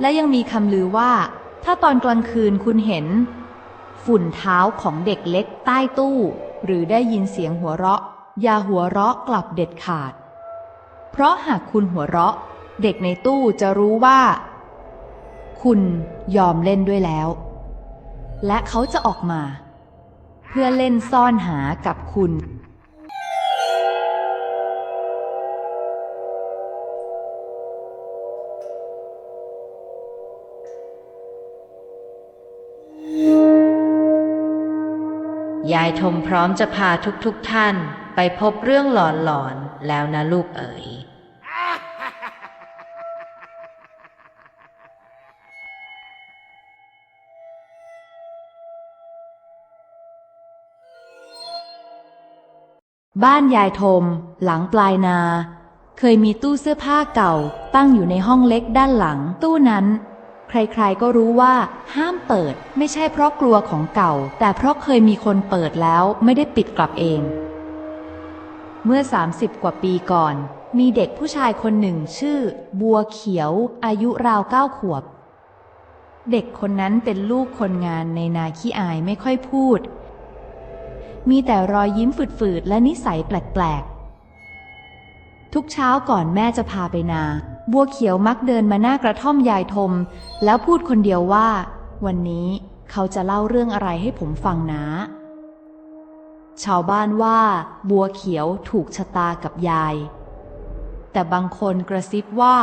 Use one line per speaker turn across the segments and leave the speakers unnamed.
และยังมีคำลือว่า ถ้าตอนกลางคืนคุณเห็น ฝุ่นเท้าของเด็กเล็กใต้ตู้ หรือได้ยินเสียงหัวเราะ อย่าหัวเราะกลับเด็ดขาด เพราะหากคุณหัวเราะ เด็กในตู้จะรู้ว่า คุณยอมเล่นด้วยแล้ว และเขาจะออกมา เพื่อเล่นซ่อนหากับคุณ
ยายทมพร้อมจะพาทุกๆทท่าน ไปพบเรื่องหลอนๆแล้วนะลูกเอ๋ย
บ้านยายทม หลังปลายนา เคยมีตู้เสื้อผ้าเก่า ตั้งอยู่ในห้องเล็กด้านหลัง ตู้นั้น ใครๆก็รู้ว่าห้ามเปิดไม่ใช่เพราะกลัวของเก่า แต่เพราะเคยมีคนเปิดแล้วไม่ได้ปิดกลับเอง เมื่อ 30 กว่าปีก่อน มีเด็กผู้ชายคนหนึ่งชื่อ บัวเขียว อายุราวเก้าขวบ เด็กคนนั้นเป็นลูกคนงานในนาขี้อายไม่ค่อยพูด มีแต่รอยยิ้มฝืดๆและนิสัยแปลกๆ ทุกเช้าก่อนแม่จะพาไปนา บัวเขียวมักเดินมาหน้ากระท่อมยายทม แล้วพูดคนเดียวว่า วันนี้เขาจะเล่าเรื่องอะไรให้ผมฟังนะ ชาวบ้านว่า บัวเขียวถูกชะตากับยาย แต่บางคนกระซิบว่า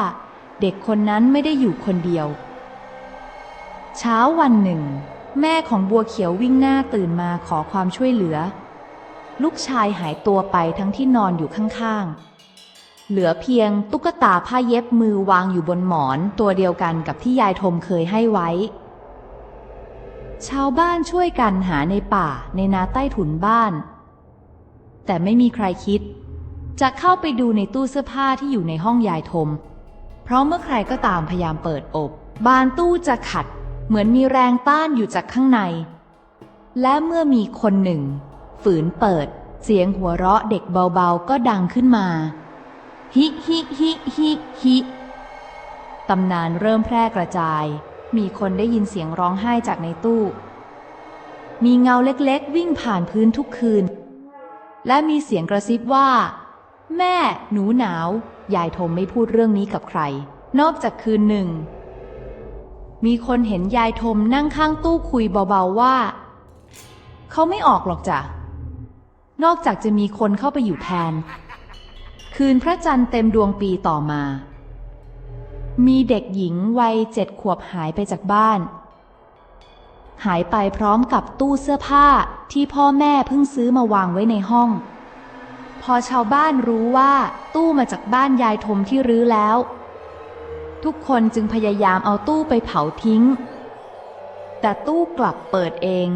เด็กคนนั้นไม่ได้อยู่คนเดียว เช้าวันหนึ่ง แม่ของบัวเขียววิ่งหน้าตื่นมาขอความช่วยเหลือ ลูกชายหายตัวไปทั้งที่นอนอยู่ข้างๆ เหลือเพียงตุ๊กตาผ้าเย็บมือวางอยู่บนหมอนตัวเดียวกันกับที่ยายทมเคยให้ไว้ ชาวบ้านช่วยกันหาในป่าในนาใต้ถุนบ้าน แต่ไม่มีใครคิด จะเข้าไปดูในตู้เสื้อผ้าที่อยู่ในห้องยายทม เพราะเมื่อใครก็ตามพยายามเปิดอบ บานตู้จะขัด เหมือนมีแรงต้านอยู่จากข้างใน และเมื่อมีคนหนึ่ง ฝืนเปิด เสียงหัวเราะเด็กเบาๆก็ดังขึ้นมา ฮิฮิฮิฮิฮิตำนานเริ่มแพร่กระจาย มีคนได้ยินเสียงร้องไห้จากในตู้ มีเงาเล็กๆ วิ่งผ่านพื้นทุกคืน และมีเสียงกระซิบว่า แม่ หนูหนาว ยายทมไม่พูดเรื่องนี้กับใคร นอกจากคืนหนึ่ง มีคนเห็นยายทมนั่งข้างตู้คุยเบาๆว่า เขาไม่ออกหรอกจ้ะ นอกจากจะมีคนเข้าไปอยู่แทน คืนพระจันทร์เต็มดวงปีต่อมา มีเด็กหญิงวัยเจ็ดขวบหายไปจากบ้าน หายไปพร้อมกับตู้เสื้อผ้าที่พ่อแม่เพิ่งซื้อมาวางไว้ในห้อง พอชาวบ้านรู้ว่าตู้มาจากบ้านยายทมที่รื้อแล้ว ทุกคนจึงพยายามเอาตู้ไปเผาทิ้ง แต่ตู้กลับเปิดเอง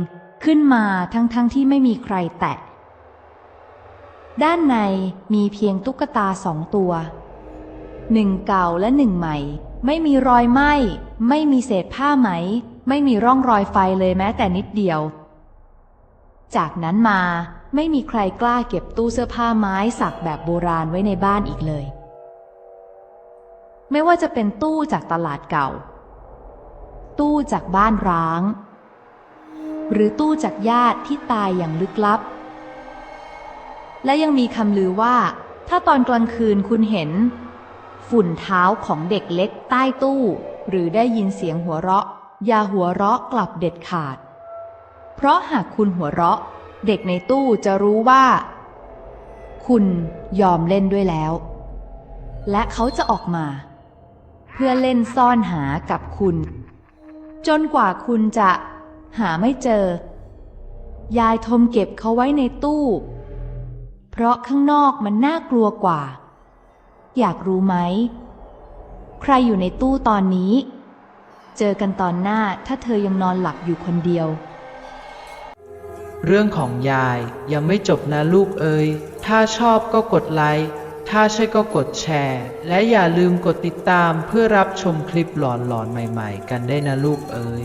ขึ้นมาทั้งๆทที่ไม่มีใครแตะ ด้านในมีเพียงตุ๊กตาสองตัว หนึ่งเก่าและหนึ่งใหม่ ไม่มีรอยไหม้ ไม่มีเศษผ้าไหม ไม่มีร่องรอยไฟเลยแม้แต่นิดเดียว จากนั้นมาไม่มีใครกล้าเก็บตู้เสื้อผ้าไม้สักแบบโบราณไว้ในบ้านอีกเลย ไม่ว่าจะเป็นตู้จากตลาดเก่า ตู้จากบ้านร้าง หรือตู้จากญาติที่ตายอย่างลึกลับ และยังมีคำลือว่า ถ้าตอนกลางคืนคุณเห็น ฝุ่นเท้าของเด็กเล็กใต้ตู้ หรือได้ยินเสียงหัวเราะ อย่าหัวเราะกลับเด็ดขาด เพราะหากคุณหัวเราะ เด็กในตู้จะรู้ว่า คุณยอมเล่นด้วยแล้ว และเขาจะออกมา เพื่อเล่นซ่อนหากับคุณ จนกว่าคุณจะหาไม่เจอ ยายทมเก็บเขาไว้ในตู้ เพราะข้างนอกมันน่ากลัวกว่า อยากรู้ไหม ใครอยู่ในตู้ตอนนี้ เจอกันตอนหน้าถ้าเธอยังนอนหลับอยู่คนเดียว
เรื่องของยายยังไม่จบนะลูกเอ๋ยถ้าชอบก็กดไลค์ ถ้าใช่ก็กดแชร์ และอย่าลืมกดติดตามเพื่อรับชมคลิปหลอนๆใหม่ ๆ กันได้นะลูกเอ๋ย